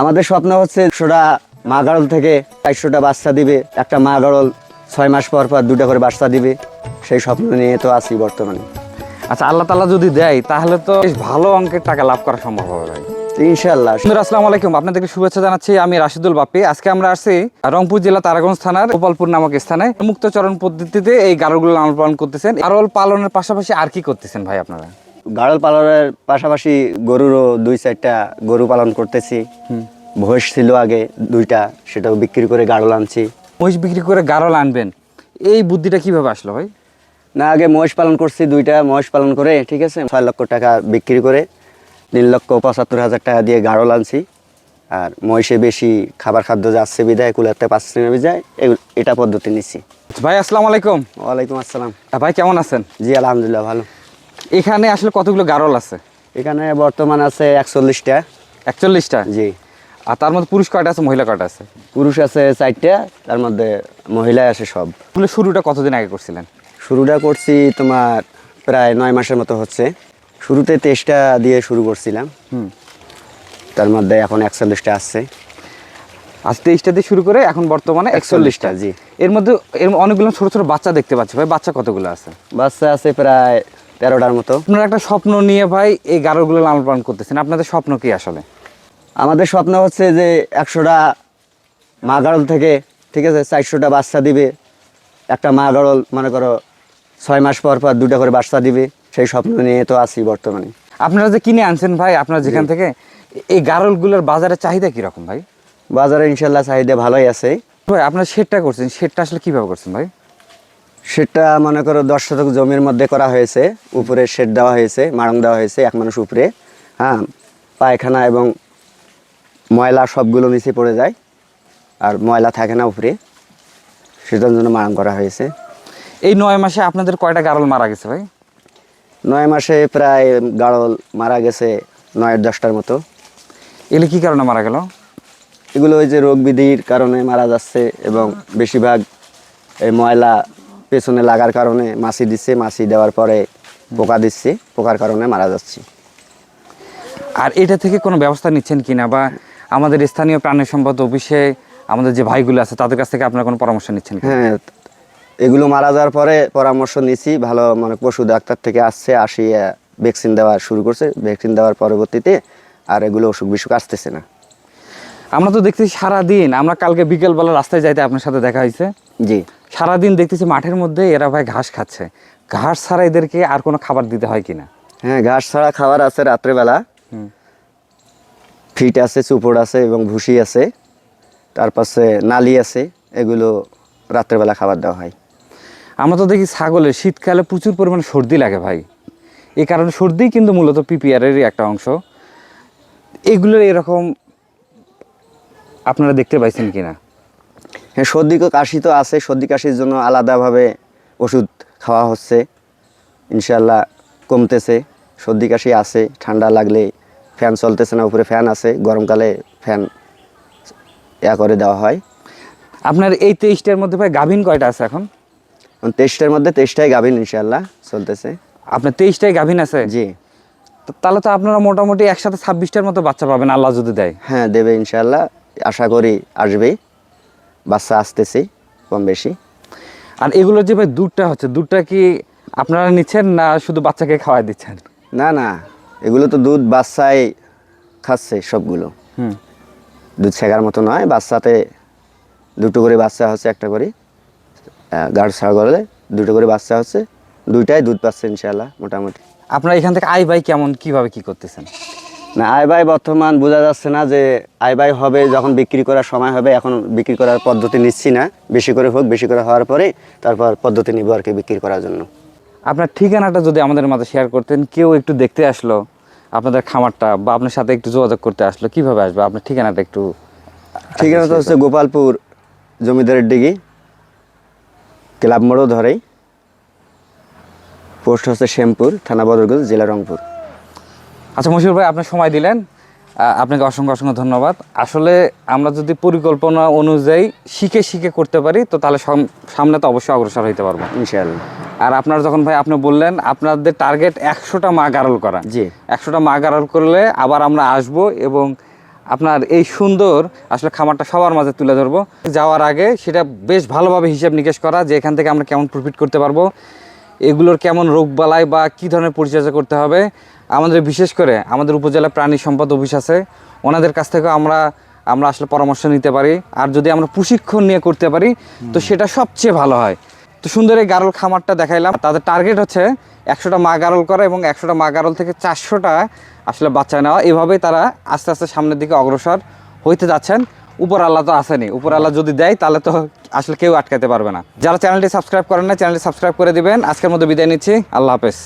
আমাদের স্বপ্ন হচ্ছে একশোটা মা গাড়ল থেকে চারশোটা বাচ্চা দিবে। একটা মা গাড়ল ছয় মাস পর পর দুটা করে বাচ্চা দিবে। সেই স্বপ্ন নিয়ে তো আছি বর্তমানে। আচ্ছা আল্লাহ তালা যদি দেয় তাহলে তো বেশ ভালো অঙ্কের টাকা লাভ করা সম্ভব হবে ভাই। ইনশাল্লাহ আসসালামু আলাইকুম। আপনাদেরকে শুভেচ্ছা জানাচ্ছি আমি রাশিদুল বাপি আজকে আমরা আসছি রংপুর জেলা তারাগঞ্জ থানার গোপালপুর নামক স্থানে। মুক্তচরণ পদ্ধতিতে এই গারলগুলো লালন পালন করতেছেন। গারল পালনের পাশাপাশি আর কি করতেছেন ভাই আপনারা? গাড়ল পালনের পাশাপাশি গরুরও দুই চারটা গরু পালন করতেছি। ভৈষ ছিল আগে দুইটা সেটাও বিক্রি করে গাড়ল আনছি। মহিষ বিক্রি করে গারল আনবেন। এই বুদ্ধিটা কীভাবে আসলো ভাই? না আগে মহিষ পালন করছি দুইটা মহিষ পালন করে ঠিক আছে ছয় লক্ষ টাকা বিক্রি করে তিন লক্ষ পঁচাত্তর হাজার টাকা দিয়ে গাড়ল আনছি। আর মহিষে বেশি খাবার খাদ্য যাচ্ছে বিদায় কুলাতে পাচ্ছে না বিদায় এগুলো- এটা পদ্ধতি নিচ্ছি। ভাই আসসালামু আলাইকুম। ওয়ালাইকুম আসসালাম। ভাই কেমন আছেন? জি আলহামদুলিল্লাহ ভালো। এখানে আসলে কতগুলো গারল আছে? এখানে বর্তমান আছে একচল্লিশটা। একচল্লিশটা? জি। আর তার মধ্যে পুরুষ কয়টা আছে মহিলা কয়টা আছে? পুরুষ আছে চারটা তার মধ্যে মহিলা আছে সব। এগুলো শুরুটা কতদিন আগে করছিলেন? শুরুটা করছি তোমার প্রায় নয় মাসের মতো হচ্ছে। শুরুতে তেইশটা দিয়ে শুরু করছিলাম। হুম। তার মধ্যে এখন একচল্লিশটা আসছে। আজ তেইশটা দিয়ে শুরু করে এখন বর্তমানে একচল্লিশটা জি। এর মধ্যে এর অনেকগুলো ছোট ছোট বাচ্চা দেখতে পাচ্ছি। ভাই বাচ্চা কতগুলো আছে? বাচ্চা আছে প্রায় তেরোটার মতো। আপনারা একটা স্বপ্ন নিয়ে ভাই এই গারোগুলো লালন পালন করতেছেন আপনাদের স্বপ্ন কি আসলে? আমাদের স্বপ্ন হচ্ছে যে একশোটা মা গাড়ল থেকে ঠিক আছে চারশোটা বাচ্চা দিবে। একটা মা গাড়ল মনে করো ছয় মাস পর পর দুটা করে বাচ্চা দিবে। সেই স্বপ্ন নিয়ে তো আছি বর্তমানে। আপনারা যে কিনে আনছেন ভাই আপনারা যেখান থেকে এই গারলগুলোর বাজারে চাহিদা কীরকম ভাই? বাজারে ইনশাল্লাহ চাহিদা ভালোই আছে। ভাই আপনার শেডটা করছেন শেডটা আসলে কীভাবে করছেন ভাই? সেটা মনে করো দশ শতক জমির মধ্যে করা হয়েছে উপরে শেড দেওয়া হয়েছে মারং দেওয়া হয়েছে এক মানুষ উপরে হ্যাঁ পায়খানা এবং ময়লা সবগুলো নিচে পড়ে যায় আর ময়লা থাকে না উপরে সেটার জন্য মারং করা হয়েছে। এই নয় মাসে আপনাদের কয়টা গারল মারা গেছে ভাই? নয় মাসে প্রায় গাড়ল মারা গেছে নয় দশটার মতো। এগুলো কী কারণে মারা গেল? এগুলো ওই যে রোগ বিধির কারণে মারা যাচ্ছে এবং বেশিরভাগ এই ময়লা পেছনে লাগার কারণে মাছি দিচ্ছে মাছি দেওয়ার পরে পোকা দিচ্ছে পোকার কারণে মারা যাচ্ছে। আর এটা থেকে কোনো ব্যবস্থা নিচ্ছেন কিনা বা আমাদের স্থানীয় প্রাণী সম্পদ অফিসে আমাদের যে ভাইগুলো আছে তাদের কাছ থেকে আপনারা কোনো পরামর্শ নিচ্ছেন হ্যাঁ এগুলো মারা যাওয়ার পরে পরামর্শ নিছি ভালো মানে পশু ডাক্তার থেকে আসছে আসি ভ্যাকসিন দেওয়া শুরু করছে। ভ্যাকসিন দেওয়ার পরবর্তীতে আর এগুলো অসুখ বিসুখ আসতেছে না। আমরা তো দেখতেছি সারাদিন আমরা কালকে বিকেলবেলা রাস্তায় যাইতে আপনার সাথে দেখা হয়েছে। জি। সারাদিন দেখতেছি মাঠের মধ্যে এরা ভাই ঘাস খাচ্ছে। ঘাস ছাড়া এদেরকে আর কোনো খাবার দিতে হয় কিনা? হ্যাঁ ঘাস ছাড়া খাবার আছে রাত্রেবেলা। ফিট আছে চুপড় আছে এবং ভুসি আছে। তার পাশে নালি আছে এগুলো রাত্রেবেলা খাবার দেওয়া হয়। আমরা তো দেখি ছাগলের শীতকালে প্রচুর পরিমাণে সর্দি লাগে ভাই। এই কারণে সর্দি কিন্তু মূলত পিপিআরেরই একটা অংশ। এগুলোর এরকম আপনারা দেখতে পাইছেন কিনা? হ্যাঁ সর্দি কাশি তো আছে সর্দি কাশির জন্য আলাদাভাবে ওষুধ খাওয়া হচ্ছে। ইনশাল্লাহ কমতেছে সর্দি কাশি আছে ঠান্ডা লাগলে ফ্যান চলতেছে না উপরে ফ্যান আছে গরমকালে ফ্যান ইয়া করে দেওয়া হয়। আপনার এই তেইশটার মধ্যে ভাই গাভিন কয়টা আছে এখন? তেইশটার মধ্যে তেইশটাই গাভিন ইনশাল্লাহ চলতেছে। আপনার তেইশটাই গাভিন আছে? জি। তো তাহলে তো আপনারা মোটামুটি একসাথে ছাব্বিশটার মতো বাচ্চা পাবেন আল্লাহ যদি দেয়। হ্যাঁ দেবে ইনশাল্লাহ আশা করি আসবেই। বাচ্চা আসতেছে কম বেশি। আর এগুলোর যে ভাই দুধটা হচ্ছে দুধটা কি আপনারা নিচ্ছেন না শুধু বাচ্চাকে খাওয়াই দিচ্ছেন? না না এগুলো তো দুধ বাচ্চাই খাচ্ছে সবগুলো। হুম। দুধ শেখার মতো নয় বাচ্চাতে দুটো করে বাচ্চা হচ্ছে একটা করে গাঢ় করলে দুটো করে বাচ্চা হচ্ছে দুইটাই দুধ পাচ্ছে ইনশাল্লাহ মোটামুটি। আপনারা এখান থেকে আই ভাই কেমন কীভাবে কি করতেছেন? না আয় ভাই বর্তমান বোঝা যাচ্ছে না যে আয় ভাই হবে যখন বিক্রি করার সময় হবে এখন বিক্রি করার পদ্ধতি নিচ্ছি না। বেশি করে হোক বেশি করে হওয়ার পরে তারপর পদ্ধতি নিব আর কি বিক্রি করার জন্য। আপনার ঠিকানাটা যদি আমাদের মাঝে শেয়ার করতেন কেউ একটু দেখতে আসলো আপনাদের খামারটা বা আপনার সাথে একটু যোগাযোগ করতে আসলো কীভাবে আসবে? আপনার ঠিকানাটা একটু ঠিকানাটা হচ্ছে গোপালপুর জমিদারের ডিগি ক্লাব মোড়ও ধরেই। পোস্ট হচ্ছে শ্যামপুর থানা বদরগঞ্জ জেলা রংপুর। আচ্ছা মশিউর ভাই আপনি সময় দিলেন। আপনাকে অসংখ্য অসংখ্য ধন্যবাদ। আসলে আমরা যদি পরিকল্পনা অনুযায়ী শিখে শিখে করতে পারি তো তাহলে সাম- সামনে তো অবশ্যই অগ্রসর হইতে পারব। ইনশাআল্লাহ। আর আপনার যখন ভাই আপনি বললেন আপনাদের টার্গেট একশোটা মা গারল করা। জি। একশোটা মা গারল করলে আবার আমরা আসব এবং আপনার এই সুন্দর আসলে খামারটা সবার মাঝে তুলে ধরবো। যাওয়ার আগে সেটা বেশ ভালোভাবে হিসাব নিকেশ করা যে এখান থেকে আমরা কেমন প্রফিট করতে পারব। এগুলোর কেমন রোগ বালাই বা কী ধরনের পরিচর্যা করতে হবে? আমাদের বিশেষ করে আমাদের উপজেলা প্রাণী সম্পদ অফিস আছে। ওনাদের কাছ থেকেও আমরা আমরা আসলে পরামর্শ নিতে পারি। আর যদি আমরা প্রশিক্ষণ নিয়ে করতে পারি তো সেটা সবচেয়ে ভালো হয়। তো সুন্দর এই গারল খামারটা দেখাইলাম। তাদের টার্গেট হচ্ছে একশোটা মা গারল করা এবং একশোটা মা গারল থেকে চারশোটা আসলে বাচ্চা নেওয়া। এভাবেই তারা আস্তে আস্তে সামনের দিকে অগ্রসর হইতে যাচ্ছেন। উপর আল্লাহ তো আসেনি। উপর আল্লাহ যদি দেয়, তাহলে তো আসলে কেউ আটকাতে পারবে না। যারা চ্যানেলটি সাবস্ক্রাইব করেন না চ্যানেলটি সাবস্ক্রাইব করে দিবেন। আজকের মধ্যে বিদায় নিচ্ছি। আল্লাহ হাফেজ।